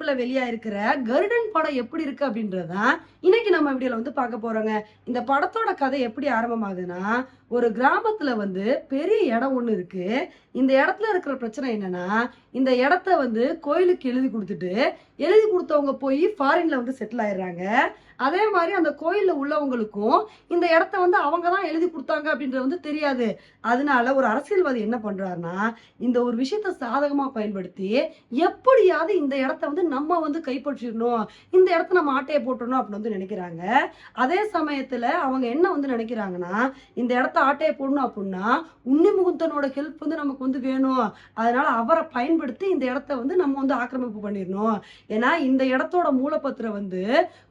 தயாரிப்புல வெளியா இருக்கிற கருடன் படம் எப்படி இருக்கு அப்படின்றதான் இன்னைக்கு நம்ம வீடியோல வந்து பார்க்க போறோங்க. இந்த படத்தோட கதை எப்படி ஆரம்பமாகுதுன்னா ஒரு கிராமத்துல வந்து பெரிய இடம் ஒண்ணு இருக்கு. இந்த இடத்துல இருக்கிற பிரச்சனை என்னன்னா இந்த இடத்த வந்து கோயிலுக்கு எழுதி கொடுத்துட்டு எழுதி கொடுத்தவங்க போய் ஃபாரின்ல வந்து செட்டில் ஆயிடுறாங்க. அதே மாதிரி அந்த கோயில்ல உள்ளவங்களுக்கும் இந்த இடத்த வந்து அவங்க தான் எழுதி கொடுத்தாங்க அப்படின்றது வந்து தெரியாது. அதனால ஒரு அரசியல்வாதி என்ன பண்றாருன்னா இந்த ஒரு விஷயத்த சாதகமா பயன்படுத்தி எப்படியாவது இந்த இடத்த வந்து நம்ம வந்து கைப்பற்றிடணும். இந்த இடத்த நம்ம ஆட்டையை போட்டுடணும் அப்படின்னு வந்து நினைக்கிறாங்க. அதே சமயத்துல அவங்க என்ன வந்து நினைக்கிறாங்கன்னா இந்த இடத்த ஆட்டையை போடணும் அப்படின்னா உன்னி முகுந்தனோட ஹெல்ப் வந்து நமக்கு வந்து வேணும். அதனால அவரை பயன்படுத்தி இந்த இடத்த வந்து நம்ம வந்து ஆக்கிரமிப்பு பண்ணிடணும். ஏன்னா இந்த இடத்தோட மூலப்பத்திரம் வந்து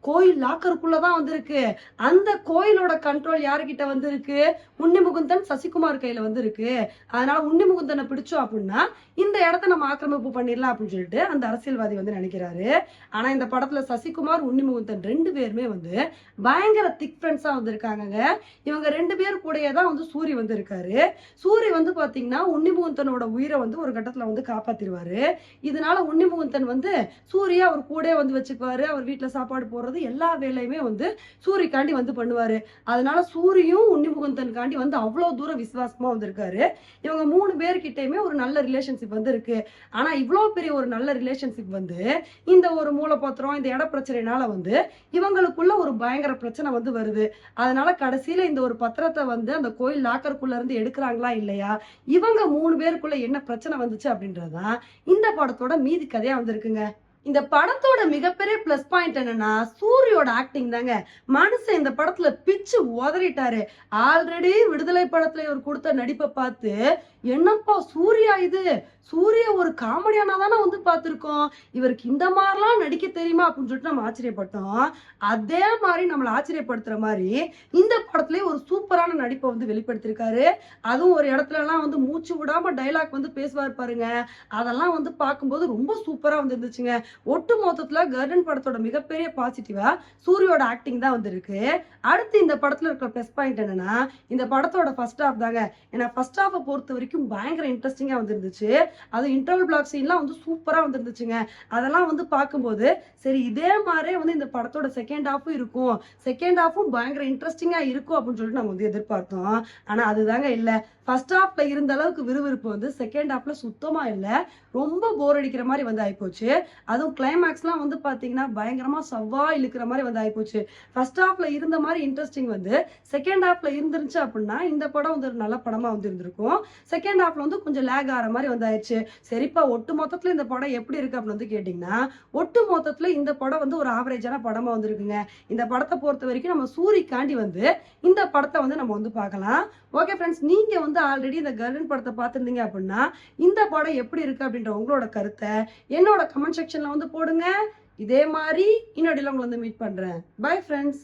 கோயில் லாக்கருக்குள்ளதான் வந்திருக்கு. அந்த கோயிலோட கண்ட்ரோல் யாருக்கிட்ட வந்து இருக்கு உன்னி முகுந்தன் சசிகுமார் கையில வந்து இருக்கு அதனால உன்னி முகுந்தனை பிடிச்சோம் அப்படின்னா இந்த இடத்த நம்ம ஆக்கிரமிப்பு பண்ணிடலாம் அப்படின்னு சொல்லிட்டு அந்த அரசியல்வாதி வந்து நடிக்கிறாரு ஆனா இந்த படத்துல சசிகுமார் உன்னிமுகுந்தன் ரெண்டு பேருமே வந்து பயங்கர திக் ஃப்ரெண்ட்ஸா வந்திருக்காங்கங்க. இவங்க ரெண்டு பேர் கூடயே தான் வந்து சூரி வந்து இருக்காரு சூரி வந்து பாத்தீங்கன்னா உன்னிமுகுந்தனோட உயிரை வந்து ஒரு கட்டத்துல வந்து காப்பாத்திருவாரு. இதனால உன்னிமுகுந்தன் வந்து சூர்யா அவர் கூட வந்து வச்சுக்குவாரு. அவர் வீட்டுல சாப்பாடு போடுறது எல்லா வேலையுமே வந்து சூரிக்காண்டி வந்து பண்ணுவாரு. அதனால சூரியும் உன்னிமுகுந்தன்காண்டி வந்து அவ்வளவு தூரம் விசுவாசமா வந்திருக்காரு. இவங்க மூணு பேர்கிட்டயுமே ஒரு நல்ல ரிலேஷன்ஷிப் வந்து இருக்கு ஆனா இவ்வளவு பெரிய ஒரு நல்ல ரிலேஷன்ஷிப் வந்து இந்த ஒரு மூலப்பத்திரம் இந்த இட பிரச்சனைனால வந்து இவங்களுக்குள்ள ஒரு பயங்கர பிரச்சனை வந்து வருது. அதனால கடைசியில இந்த ஒரு பத்திரத்தை வந்து அந்த கோயில் லாக்கருக்குள்ள இருந்து எடுக்கிறாங்களா இல்லையா? இவங்க மூணு பேருக்குள்ள என்ன பிரச்சனை வந்துச்சு அப்படின்றதுதான் இந்த படத்தோட மீதி கதையா வந்திருக்குங்க. இந்த படத்தோட மிகப்பெரிய ப்ளஸ் பாயிண்ட் என்னன்னா சூரியோட ஆக்டிங் தாங்க. மனுஷன் இந்த படத்துல பிச்சு உதறிட்டாரு. ஆல்ரெடி விடுதலை படத்துல இவர் கொடுத்த நடிப்பை பார்த்து என்னப்பா சூர்யா இது? சூர்யா ஒரு காமெடியானா தானே வந்து பார்த்துருக்கோம். இவருக்கு இந்த மாதிரிலாம் நடிக்க தெரியுமா? அப்படின்னு சொல்லிட்டு நம்ம ஆச்சரியப்பட்டோம். அதே மாதிரி நம்மளை ஆச்சரியப்படுத்துற மாதிரி இந்த படத்துலயே ஒரு சூப்பரான நடிப்பை வந்து வெளிப்படுத்திருக்காரு அதுவும் ஒரு இடத்துல எல்லாம் வந்து மூச்சு விடாம டைலாக் வந்து பேசுவார் பாருங்க. அதெல்லாம் வந்து பார்க்கும்போது ரொம்ப சூப்பரா வந்து இருந்துச்சுங்க. ஒட்டு மொத்தத்துல கர்டன் படத்தோட மிகப்பெரிய பாசிட்டிவா சூரியோட ஆக்டிங் தான் வந்திருக்கு. அடுத்து இந்த படத்துல இருக்கிற ப்ளஸ் பாயிண்ட் என்னன்னா இந்த படத்தோட ஃபர்ஸ்ட் ஹாஃப் தாங்க. ஏன்னா ஃபர்ஸ்ட் ஹாஃபை பொறுத்த வரைக்கும் பயங்கர இன்ட்ரெஸ்டிங்கா வந்துருந்துச்சு. அது இன்டர்வல் பிளாக் சீன்லாம் வந்து சூப்பரா வந்துருந்துச்சுங்க. அதெல்லாம் வந்து பார்க்கும்போது சரி இதே மாதிரியே வந்து இந்த படத்தோட செகண்ட் ஹாஃபும் இருக்கும். செகண்ட் ஹாஃபும் பயங்கர இன்ட்ரெஸ்டிங்கா இருக்கும் அப்படின்னு சொல்லிட்டு நம்ம வந்து எதிர்பார்த்தோம். ஆனா அதுதாங்க இல்ல. ஃபர்ஸ்ட் ஹாஃப்ல இருந்த அளவுக்கு விறுவிறுப்பு வந்து செகண்ட் ஹாஃப்ல சுத்தமா இல்ல. ரொம்ப போர் அடிக்கிற மாதிரி வந்து ஆயிப்போச்சு. அதுவும் கிளைமேக்ஸ்லாம் வந்து பாத்தீங்கன்னா பயங்கரமா சவ்வா இழுக்கிற மாதிரி வந்து ஆயிப்போச்சு. ஃபர்ஸ்ட் ஹாஃப்ல இருந்த மாதிரி இன்ட்ரெஸ்டிங் வந்து செகண்ட் ஹாஃப்ல இருந்துருச்சு அப்படின்னா இந்த படம் வந்து ஒரு நல்ல படமா வந்து இருந்திருக்கும். செகண்ட் ஹாஃப்ல வந்து கொஞ்சம் லேக் ஆகிற மாதிரி வந்து ஆயிடுச்சு. சரிப்பா ஒட்டு மொத்தத்துல இந்த படம் எப்படி இருக்கு அப்படின்னு வந்து கேட்டிங்கன்னா ஒட்டு மொத்தத்துல இந்த படம் வந்து ஒரு ஆவரேஜான படமா வந்துருக்குங்க இந்த படத்தை பொறுத்த வரைக்கும் நம்ம சூரிக்காண்டி வந்து இந்த படத்தை வந்து நம்ம வந்து பார்க்கலாம். ஓகே ஃப்ரெண்ட்ஸ் நீங்கள் வந்து ஆல்ரெடி இந்த கர்டன் படத்தை பார்த்துருந்தீங்க அப்படின்னா இந்த படம் எப்படி இருக்கு அப்படின்ற உங்களோட கருத்தை என்னோட கமெண்ட் செக்ஷனில் வந்து போடுங்க. இதே மாதிரி இன்னொடியில் உங்களை வந்து மீட் பண்றேன். Bye friends